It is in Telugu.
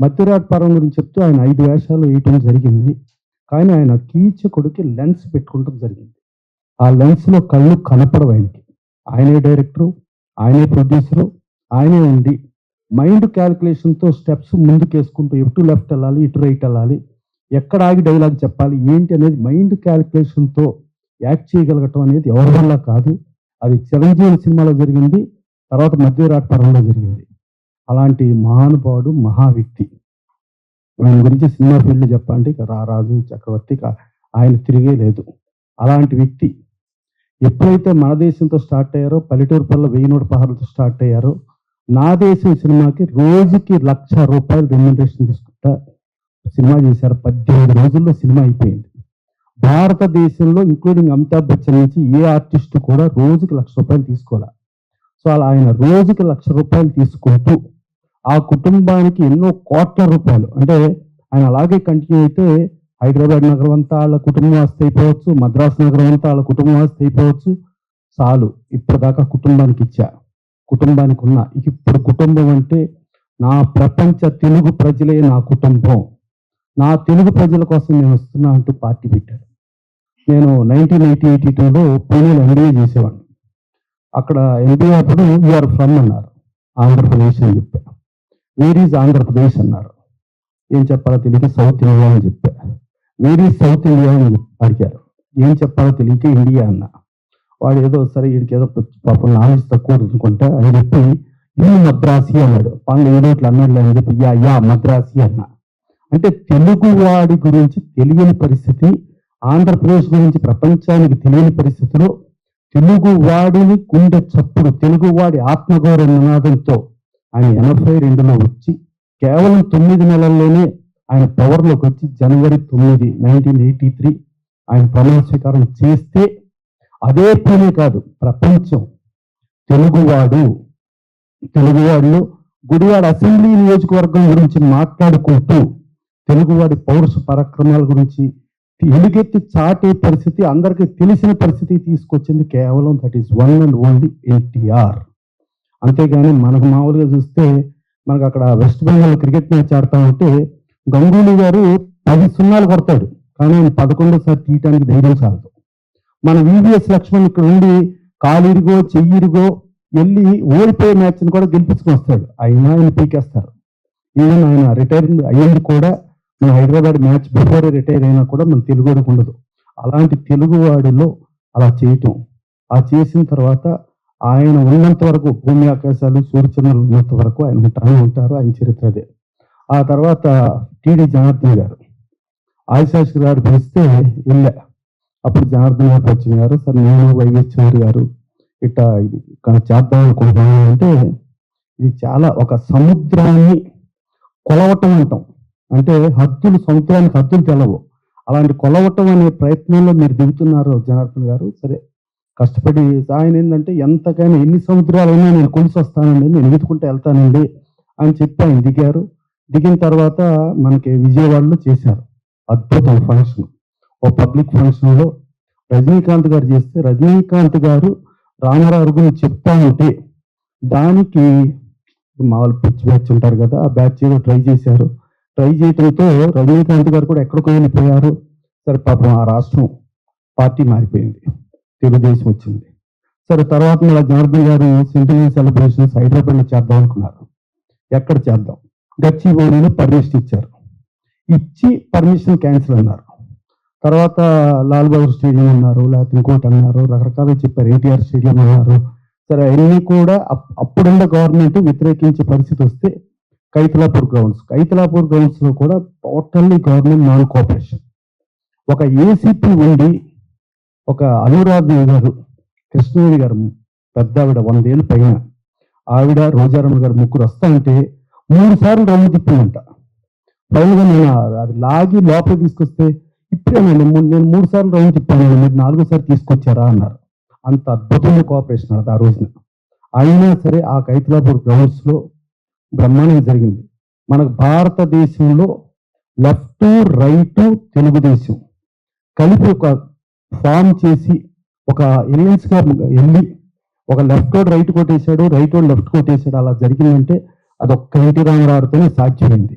మధ్యరాట్ పర్వం గురించి చెప్తూ ఆయన ఐదు వేషాలు వేయటం జరిగింది. కానీ ఆయన కీచకుడికి లెన్స్ పెట్టుకుంటం జరిగింది. ఆ లెన్స్లో కళ్ళు కనపడవు ఆయనకి. ఆయనే డైరెక్టరు ఆయనే ప్రొడ్యూసరు ఆయనే ఉండి మైండ్ క్యాల్కులేషన్తో స్టెప్స్ ముందుకేసుకుంటూ ఎటు లెఫ్ట్ వెళ్ళాలి ఇటు రైట్ వెళ్ళాలి ఎక్కడ ఆగి డైలాగ్ చెప్పాలి ఏంటి అనేది మైండ్ క్యాల్కులేషన్తో యాక్ట్ చేయగలగటం అనేది ఎవరి వల్ల కాదు. అది చిరంజీవి సినిమాలో జరిగింది తర్వాత మధ్యరాట్ పరంలో జరిగింది. అలాంటి మహానుభావుడు మహా వ్యక్తి ఆయన గురించి సినిమా ఫీల్డ్ చెప్పాలంటే ఇక రారాజు చక్రవర్తి ఆయన తిరిగే లేదు. అలాంటి వ్యక్తి ఎప్పుడైతే మన దేశంతో స్టార్ట్ అయ్యారో పల్లెటూరు పల్ల వెయ్యి నూట పదహారులతో స్టార్ట్ అయ్యారో నా దేశం సినిమాకి రోజుకి లక్ష రూపాయలు రెమ్యూనరేషన్ తీసుకుంటా సినిమా చేశారు. పద్దెనిమిది రోజుల్లో సినిమా అయిపోయింది. భారతదేశంలో ఇంక్లూడింగ్ అమితాబ్ బచ్చన్ నుంచి ఏ ఆర్టిస్ట్ కూడా రోజుకి లక్ష రూపాయలు తీసుకోవాలి? సో అలా ఆయన రోజుకి లక్ష రూపాయలు తీసుకుంటూ ఆ కుటుంబానికి ఎన్నో కోట్ల రూపాయలు. అంటే ఆయన అలాగే కంటిన్యూ అయితే హైదరాబాద్ నగరం అంతా వాళ్ళ కుటుంబం ఆస్తి అయిపోవచ్చు మద్రాసు నగరం అంతా వాళ్ళ కుటుంబం ఆస్తి అయిపోవచ్చు. చాలు ఇప్పటిదాకా కుటుంబానికి ఇచ్చా. కుటుంబానికి ఉన్న. ఇప్పుడు కుటుంబం అంటే నా ప్రపంచ తెలుగు ప్రజలే నా కుటుంబం. నా తెలుగు ప్రజల కోసం నేను వస్తున్నా అంటూ పార్టీ పెట్టాడు నేను నైన్టీన్ ఎయిటీ ఎయిటీ టూలో పూణేలో ఎంబీఏ చేసేవాడిని. అక్కడ ఎంబీఏ అప్పుడు యూఆర్ ఫ్రమ్ అన్నారు. ఆంధ్రప్రదేశ్ అని చెప్పా. వేర్ ఈజ్ ఆంధ్రప్రదేశ్ అన్నారు. ఏం చెప్పాలో తెలియక సౌత్ ఇండియా అని చెప్పా. వేర్ ఈజ్ సౌత్ ఇండియా అని అడిగారు. ఏం చెప్పాలో తెలియక ఇండియా అన్న. వాడు ఏదో సరే వీడికి ఏదో పాపం నాలెడ్జ్ తక్కువ అనుకుంటా అని చెప్పి ఇది మద్రాసి అన్నాడు. వాళ్ళు ఏదో ఇట్లా అన్నాడు అని చెప్పి యా యా మద్రాసి అన్నా. అంటే తెలుగు వాడి గురించి తెలియని పరిస్థితి ఆంధ్రప్రదేశ్ గురించి ప్రపంచానికి తెలియని పరిస్థితిలో తెలుగు వాడిని గుండె చప్పుడు తెలుగు వాడి ఆత్మగౌరవ నినాదంతో ఆయన ఎనభై రెండులో వచ్చి కేవలం తొమ్మిది నెలల్లోనే ఆయన పవర్లోకి వచ్చి జనవరి తొమ్మిది నైన్టీన్ ఎయిటీ త్రీ ఆయన ప్రమాణ స్వీకారం చేస్తే అదే పనే కాదు ప్రపంచం తెలుగువాడు తెలుగువాడు గుడివాడ అసెంబ్లీ నియోజకవర్గం గురించి మాట్లాడుకుంటూ తెలుగువాడి పౌరుష పరాక్రమాల గురించి ఎలుగెత్తి చాటే పరిస్థితి అందరికీ తెలిసిన పరిస్థితి తీసుకొచ్చింది కేవలం that is one and only NTR. అంతేగాని మనకు మామూలుగా చూస్తే మనకు అక్కడ వెస్ట్ బెంగాల్ క్రికెట్ మ్యాచ్ ఆడతా ఉంటే గంగూలీ గారు పది సున్నాలు కొడతాడు. కానీ ఆయన పదకొండోసారి తీయటానికి ధైర్యం చాలదు మన వివిఎస్ లక్ష్మణ్ ఇక్కడ ఉండి కాలిరిగో చెయ్యిరిగో వెళ్ళి ఓడిపోయే మ్యాచ్ని కూడా గెలిపించుకుని వస్తాడు. అయినా ఆయన పీకేస్తారు. ఈవెన్ ఆయన రిటైర్ అయ్యింది కూడా మన హైదరాబాద్ మ్యాచ్ బిఫోర్ రిటైర్ అయినా కూడా మన తెలుగు ఉండదు. అలాంటి తెలుగు వాడిలో అలా చేయటం. ఆ చేసిన తర్వాత ఆయన ఉన్నంత వరకు భూమి ఆకాశాలు సూర్యచంద్రులు ఉన్నంత వరకు ఆయన ఉంటానే ఉంటారు ఆయన చరిత్ర అదే. ఆ తర్వాత టిడి జనార్దన్ గారు. ఆయుశాస్త్రి గారు పిలిస్తే వెళ్ళా అప్పుడు జనార్దన్ గారు వచ్చిన గారు సార్ నేను వైవిధ్యవారి గారు ఇట్లా ఇది చేద్దాం అనుకుంటున్నాను అంటే ఇది చాలా ఒక సముద్రాన్ని కొలవటం అంటాం. అంటే హద్దులు సముద్రానికి హద్దులు తెలవు. అలాంటి కొలవటం అనే ప్రయత్నంలో మీరు దిగుతున్నారు జనార్దన్ గారు. సరే కష్టపడి ఆయన ఏంటంటే ఎంతకైనా ఎన్ని సముద్రాలైనా నేను కొలిసి వస్తానండి నేను ఎదుగుకుంటూ వెళ్తానండి అని చెప్పి ఆయన దిగారు. దిగిన తర్వాత మనకి విజయవాడలో చేశారు. అద్భుతం ఫంక్షన్. ఓ పబ్లిక్ ఫంక్షన్లో రజనీకాంత్ గారు చేస్తే రజనీకాంత్ గారు రామారావు గురించి చెప్తా ఉంటే దానికి మామూలు పిచ్చి బ్యాచ్ ఉంటారు కదా ఆ బ్యాచ్ ఏదో ట్రై చేశారు. ట్రై చేయడంతో రజనీకాంత్ గారు కూడా ఎక్కడికో వెళ్ళిపోయారు. సరే పాపం ఆ రాష్ట్రం పార్టీ మారిపోయింది. తెలుగుదేశం వచ్చింది. సరే తర్వాత మళ్ళీ జనార్దన్ గారు సెంటినరీ సెలబ్రేషన్స్ హైదరాబాద్లో చేద్దాం అనుకున్నారు. ఎక్కడ చేద్దాం? గచ్చిబౌలిలో పర్మిషన్ ఇచ్చారు. ఇచ్చి పర్మిషన్ క్యాన్సిల్ అన్నారు. తర్వాత లాల్ బహదూర్ స్టేడియం అన్నారు లేకపోతే ఇంకోటి అన్నారు రకరకాలుగా చెప్పారు. ఎన్టీఆర్ స్టేడియం అన్నారు. సరే అవన్నీ కూడా అప్- అప్పుడున్న గవర్నమెంట్ వ్యతిరేకించే పరిస్థితి వస్తే కైతలాపూర్ గ్రౌండ్స్. కైతలాపూర్ గ్రౌండ్స్లో కూడా టోటల్లీ గవర్నమెంట్ నాన్ కోఆపరేషన్. ఒక ఏసీపీ ఉండి ఒక అనురాధ గారు కృష్ణవేణి గారు పెద్ద ఆవిడ వందేళ్ళు పైన. ఆవిడ రోజారమ్మ గారు ముగ్గురు వస్తా అంటే మూడు సార్లు రమ్ము తిప్పిందంట ఫైనల్గా నేను అది లాగి లోపల తీసుకొస్తే ఇప్పుడే నేను నేను మూడు సార్లు రౌండ్ తిప్పాను మీరు నాలుగోసారి తీసుకొచ్చారా అన్నారు. అంత అద్భుతమైన కోఆపరేషన్ అది ఆ రోజున. అయినా సరే ఆ కైతులాపూర్ గ్రౌండ్స్లో బ్రహ్మాండం జరిగింది. మనకు భారతదేశంలో లెఫ్ట్ రైట్ తెలుగుదేశం కలిపి ఒక ఫామ్ చేసి ఒక ఎలియన్స్గా వెళ్ళి ఒక లెఫ్ట్ వాడు రైట్ కొట్టేశాడు రైట్ వాడు లెఫ్ట్ కొట్టేశాడు. అలా జరిగిందంటే అది ఒక్క ఎన్టీ రామారావుతోనే సాధ్యమైంది.